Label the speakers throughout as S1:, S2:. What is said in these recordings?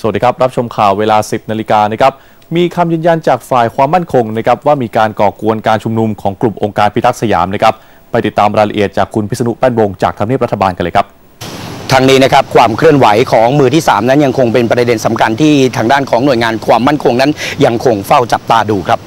S1: สวัสดีครับ รับชมข่าวเวลา 10นาฬิกานะครับมีคำยืนยันจากฝ่ายความมั่นคงนะครับว่ามีการก่อกวนการชุมนุมของกลุ่มองค์การพิทักษ์สยามนะครับไปติดตามรายละเอียดจากคุณพิษณุแป้นวงจากทำเนียบรัฐบาลกันเลยครับ
S2: ทางนี้นะครับความเคลื่อนไหวของมือที่ 3 นั้นยังคงเป็นประเด็นสำคัญที่ทางด้านของหน่วยงานความมั่นคงนั้นยังคงเฝ้าจับตาดูครับ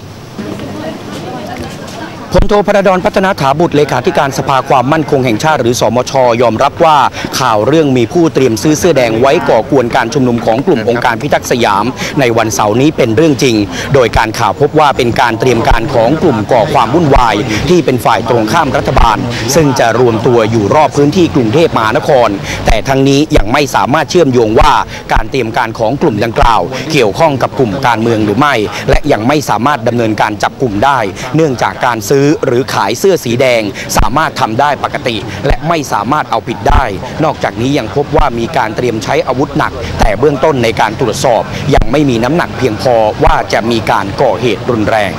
S2: พลโทพระดอนพัฒนาถาบุตรเลขาธิการสภาความมั่นคงแห่งชาติหรือสมช ยอมรับว่าข่าวเรื่องมีผู้เตรียมซื้อเสื้อแดงไว้ก่อกวนการชุมนุมของกลุ่มองค์การพิทักษ์สยาม ในวันเสาร์นี้เป็นเรื่องจริง โดยการข่าวพบว่าเป็นการเตรียมการของกลุ่มก่อความวุ่นวาย ที่เป็นฝ่ายตรงข้ามรัฐบาล ซึ่งจะรวมตัวอยู่รอบพื้นที่กรุงเทพมหานคร แต่ทั้งนี้ยังไม่สามารถเชื่อมโยงว่าการเตรียมการของกลุ่มดังกล่าว เกี่ยวข้องกับกลุ่มการเมืองหรือไม่ และยังไม่สามารถดำเนินการจับกลุ่มได้ เนื่องจากการซื้อหรือขายเสื้อสีแดง สามารถทำได้ปกติ และไม่สามารถเอาผิดได้ นอกจากนี้ยังพบว่ามีการเตรียมใช้อาวุธหนัก แต่เบื้องต้นในการตรวจสอบ ยังไม่มีน้ำหนักเพียงพอว่าจะมีการก่อเหตุรุนแรง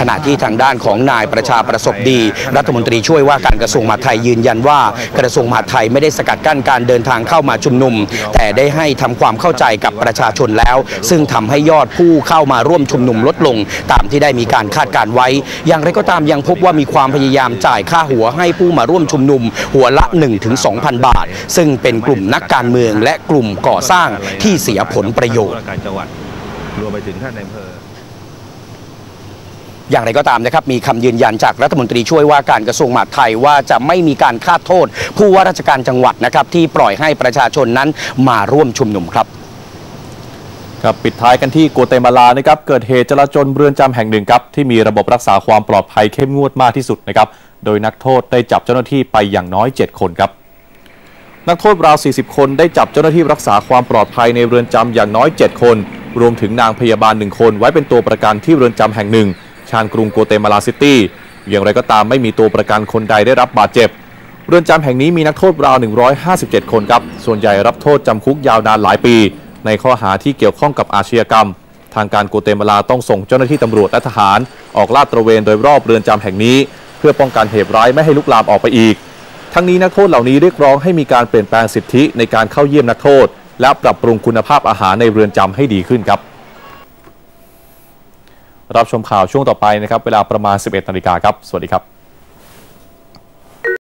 S2: ขณะที่ทางด้านของนายประชาประสบดี รัฐมนตรีช่วยว่าการกระทรวงมหาดไทยยืนยันว่า กระทรวงมหาดไทยไม่ได้สกัดกั้นการเดินทางเข้ามาชุมนุม แต่ได้ให้ทำความเข้าใจกับประชาชนแล้ว ซึ่งทำให้ยอดผู้เข้ามาร่วมชุมนุมลดลง ตามที่ได้มีการคาดการไว้ อย่างไรก็ตามยังพบว่ามีความพยายามจ่ายค่าหัวให้ผู้มาร่วมชุมนุม หัวละ 1-2,000 บาท ซึ่งเป็นกลุ่มนักการเมืองและกลุ่มก่อสร้างที่เสียผลประโยชน์
S3: รจังหวัดรวมไปถึงท่านในอำเภอ
S2: อย่างไรก็ตามนะครับมีคำยืนยันจากรัฐมนตรีช่วยว่าการกระทรวงมหาดไทยว่าจะไม่มีการคาดโทษ ผู้ว่าราชการจังหวัดนะครับที่ปล่อยให้ประชาชนนั้นมาร่วมชุมนุมครับ
S1: ครับปิดท้ายกันที่กัวเตมาลานะครับเกิดเหตุจลาจลเรือนจำแห่งหนึ่งครับที่มีระบบรักษาความปลอดภัยเข้มงวดมากที่สุดนะครับโดยนักโทษได้จับเจ้าหน้าที่ไปอย่างน้อย 7 คนครับนักโทษราว 40 คนได้จับเจ้าหน้าที่รักษาความปลอดภัยในเรือนจำอย่างน้อย 7 คน รวมถึงนางพยาบาลหนึ่งคนไว้เป็นตัวประกันที่เรือนจำแห่งหนึ่ง ชานกรุงโกเตมาลาซิตี้ อย่างไรก็ตามไม่มีตัวประกันคนใดได้รับบาดเจ็บ เรือนจำแห่งนี้มีนักโทษราว 157 คนครับ ส่วนใหญ่รับโทษจำคุกยาวนานหลายปี ในข้อหาที่เกี่ยวข้องกับอาชญากรรม ทางการโกเตมาลาต้องส่งเจ้าหน้าที่ตำรวจและทหาร ออกลาดตระเวนโดยรอบเรือนจำแห่งนี้ เพื่อป้องกันเหตุร้ายไม่ให้ลุกลามออกไปอีก ทั้งนี้นักโทษเหล่านี้เรียกร้องให้มีการเปลี่ยนแปลงสิทธิในการเข้าเยี่ยมนักโทษ และปรับปรุงคุณภาพอาหารในเรือนจำให้ดีขึ้นครับ รับชมข่าวช่วงต่อไปนะครับ เวลาประมาณ 11นาฬิกาครับ สวัสดีครับ